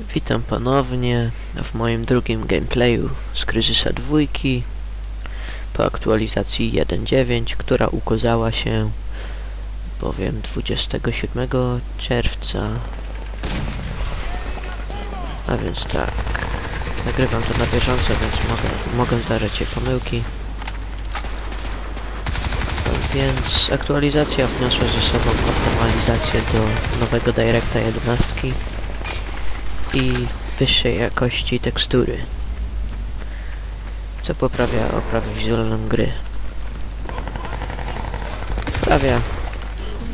Witam ponownie w moim drugim gameplayu z Kryzysa dwójki po aktualizacji 1.9, która ukazała się bowiem 27 czerwca. A więc tak, nagrywam to na bieżąco, więc mogę, mogą zdarzać się pomyłki. Więc aktualizacja wniosła ze sobą optymalizację do nowego Directa 11 i wyższej jakości tekstury, co poprawia oprawę wizualną gry. Sprawia,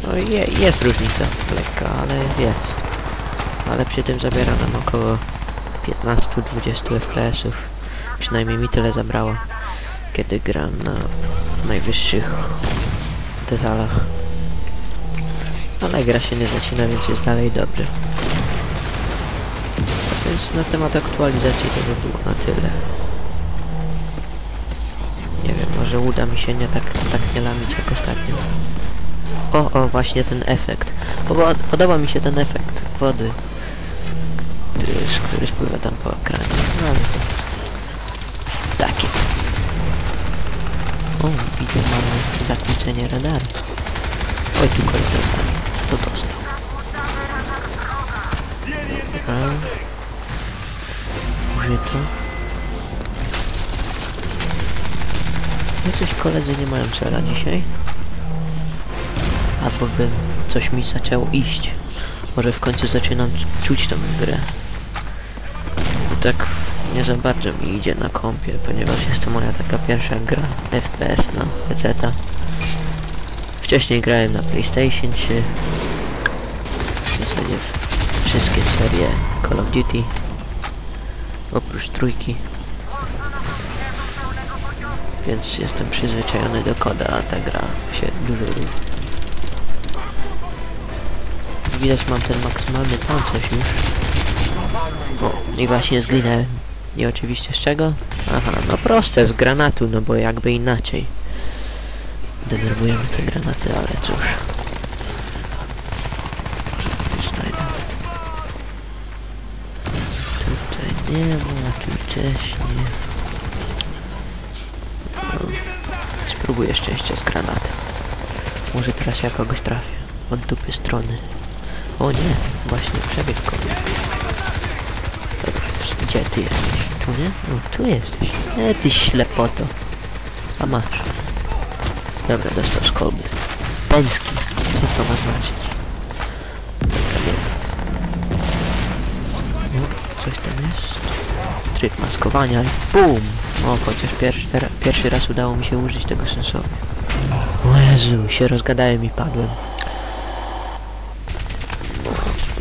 no je, jest różnica lekka, ale jest. Ale przy tym zabiera nam około 15-20 fps-ów. Przynajmniej mi tyle zabrało, kiedy gram na najwyższych detalach. Ale gra się nie zacina, więc jest dalej dobry. Więc na temat aktualizacji to by było na tyle. Nie wiem, może uda mi się nie tak, tak nie lamić jak ostatnio. O, o, właśnie ten efekt. Podo podoba mi się ten efekt wody, który, spływa tam po ekranie. No ale to... Takie. O, widzę, mamy zakłócenie radaru. Oj, tu dostanie. To dostał. No coś koledzy nie mają cela dzisiaj. Albo by coś mi zaczęło iść. Może w końcu zaczynam czuć tą grę. Tak nie za bardzo mi idzie na kompie, ponieważ jest to moja taka pierwsza gra FPS na PC. -ta. Wcześniej grałem na PlayStation 3. W zasadzie wszystkie serie Call of Duty. Oprócz trójki. Więc jestem przyzwyczajony do koda, a ta gra się dużo różni. Widać mam ten maksymalny pancerz już. O, i właśnie zginęłem. I oczywiście z czego? Aha, no proste, z granatu, no bo jakby inaczej. Denerwujemy te granaty, ale cóż. Może coś znajdę. Tutaj nie ma, tu nie. No, spróbuję szczęścia z granatem. Może teraz ja kogoś trafię. Od dupy strony. O nie, właśnie przebieg kogoś. Gdzie ty jesteś? Tu nie? No, tu jesteś. E, ty ślepoto. A masz. Dobra, dostał z kolby. Pęski. Co to ma znaczyć? Coś tam jest. Tryb maskowania i BUM! O, chociaż pierwszy, pierwszy raz udało mi się użyć tego sensownie. O Jezu, się rozgadałem i padłem.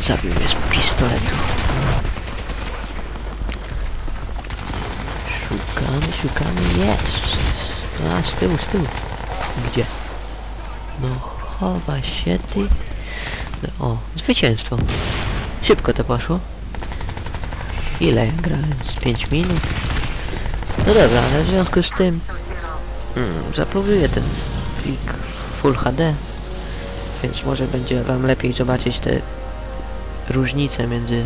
Zabił mnie z pistoletu. Szukamy, szukamy, jest! A, z tyłu, z tyłu. Gdzie? No, chowa się ty. No, o, zwycięstwo. Szybko to poszło. Ile grałem? Z 5 minut? No dobra, ale w związku z tym... Hmm, zapróbuję ten plik Full HD. Więc może będzie wam lepiej zobaczyć te różnice między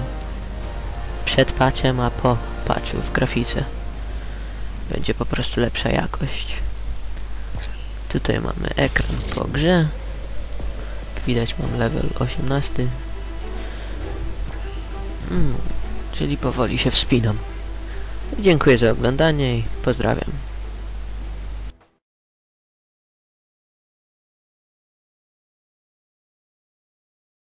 przed patchem a po patchu w grafice. Będzie po prostu lepsza jakość. Tutaj mamy ekran po grze. Widać mam level 18. Mm, czyli powoli się wspinam. Dziękuję za oglądanie i pozdrawiam.